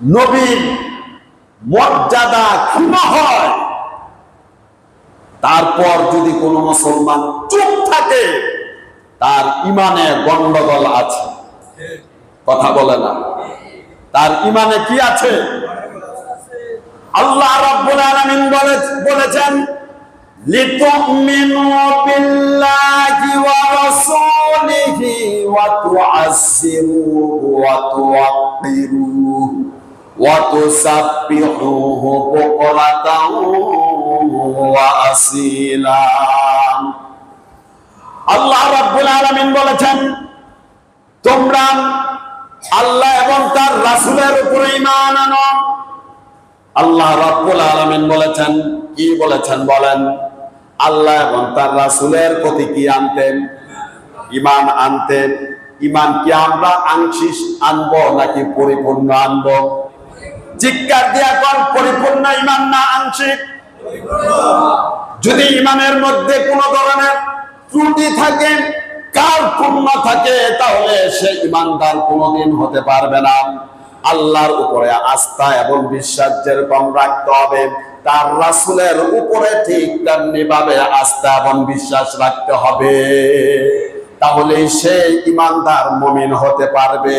নবীর মর্যাদা ক্ষুণ্ণ হয়, তারপর যদি কোনো মুসলমান চুপ থাকে, তার ইমানে গন্ডগোল আছে। কথা বলে না। তার ইমানে কি আছে? আল্লাহ রাব্বুল আলামিন বলে বলেছেন, লিতুমিনু বিল্লাহি ওয়া রাসূলিহি ওয়া তুআজ্জিরুহু ওয়া তুওয়াক্কিরুহু। বুকরাতাও আল্লাহ রাব্বুল আলামিন বলেছেন, তোমরা আল্লাহ এবং তার রাসূলের উপরে ঈমান আনো। আল্লাহ রাব্বুল আলামিন বলেছেন, কি বলেছেন বলেন? আল্লাহ এবং তার রাসূলের প্রতি কি আনতেন? ঈমান আনতেন। ঈমান কি আমরা আংশিক আনব নাকি পরিপূর্ণ আনব? চিৎকার দিয়া কোন পরিপূর্ণ ইমান না আংশিক? যদি ইমানের মধ্যে কোনো ধরনের ত্রুটি থাকে, কার পূর্ণ থাকে, তাহলে সে ইমানদার কোনোদিন হতে পারবে না। আল্লাহর উপরে আস্থা এবং বিশ্বাস যেরকম রাখতে হবে, তার রাসুলের উপরে ঠিক তেমনি ভাবে আস্থা এবং বিশ্বাস রাখতে হবে। তাহলে সে ইমানদার মমিন হতে পারবে।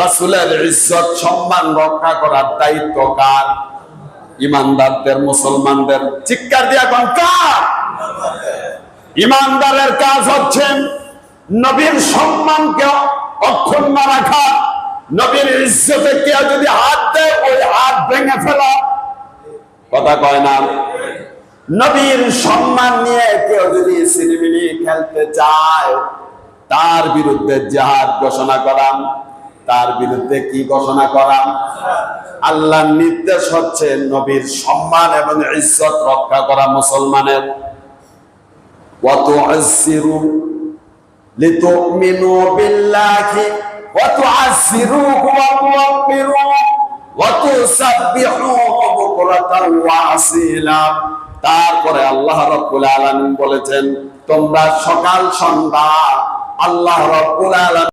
রাসূলের ইজ্জত, সম্মান রক্ষা করার দায়িত্ব কার? ইমানদারদের, মুসলমানদের। চিৎকার দিয়া কোন, কার? ইমানদারের কাজ হচ্ছে নবীর সম্মানকে অক্ষুণ্ণ রাখা। নবীর ইজ্জতে কেউ যদি হাত দেয়, ওই হাত ভেঙে ফেলা। কথা কয় না? নবীর সম্মান নিয়ে কেউ যদি সিনেমিনি খেলতে চায়, তার বিরুদ্ধে জাহাদ ঘোষণা করাম তার বিরুদ্ধে কি ঘোষণা করা? আল্লাহ নির্দেশ হচ্ছে নবীর সম্মান এবং ইজ্জত রক্ষা করা মুসলমানের। কত তারপরে আল্লাহ রব্বুল আলামিন বলেছেন, তোমরা সকাল সন্ধ্যা আল্লাহ রব্বুল আলামিন